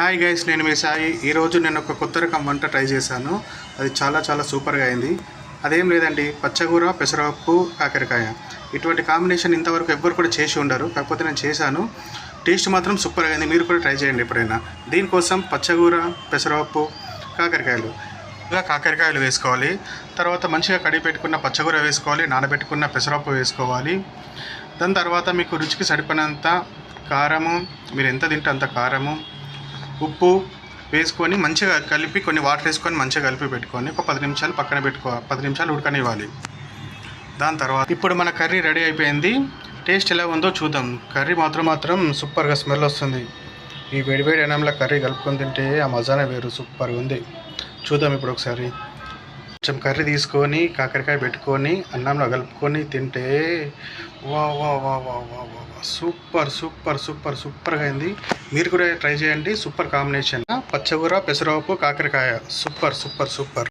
Hi guys నేను మీ సాయి. ఈరోజు నేను ఒక కొత్త రకం వంట ట్రై చేశాను. అది చాలా చాలా సూపర్గా అయింది. అదేం లేదండి పచ్చగూర పెసరపప్పు కాకరకాయ. ఇటువంటి కాంబినేషన్ ఇంతవరకు ఎవ్వరు కూడా చేసి ఉండరు. కాకపోతే నేను చేశాను. టేస్ట్ మాత్రం సూపర్గా అయింది. మీరు కూడా ట్రై చేయండి ఎప్పుడైనా. దీనికోసం పచ్చగూర పెసరపప్పు కాకరకాయలు. ఇలా కాకరకాయలు వేసుకోవాలి. తర్వాత మంచిగా కడిగి పెట్టుకున్న పచ్చగూర వేసుకోవాలి. నానబెట్టుకున్న పెసరపప్పు వేసుకోవాలి. దాని తర్వాత మీకు రుచికి సరిపడినంత కారము మీరు ఎంత తింటే అంత కారము ఉప్పు వేసుకొని మంచిగా కలిపి కొన్ని వాటర్ వేసుకొని మంచిగా కలిపి పెట్టుకొని ఒక పది నిమిషాలు పక్కన పెట్టుకో పది నిమిషాలు ఉడకనివ్వాలి. దాని తర్వాత ఇప్పుడు మన కర్రీ రెడీ అయిపోయింది. టేస్ట్ ఎలా ఉందో చూద్దాం. కర్రీ మాత్రం మాత్రం సూపర్గా స్మెల్ వస్తుంది. ఈ వేడివేడి అన్నంలో కర్రీ కలుపుకొని తింటే ఆ మజానే వేరు సూపర్గా ఉంది. చూద్దాం ఇప్పుడు ఒకసారి. కొంచెం కర్రీ తీసుకొని కాకరకాయ పెట్టుకొని అన్నంలో కలుపుకొని తింటే వా వా వా వా వా వా వా. సూపర్ సూపర్ సూపర్ సూపర్గా అయింది. మీరు కూడా ట్రై చేయండి. Super combination. పచ్చగూర పెసరపప్పు కాకరకాయ. Super super super.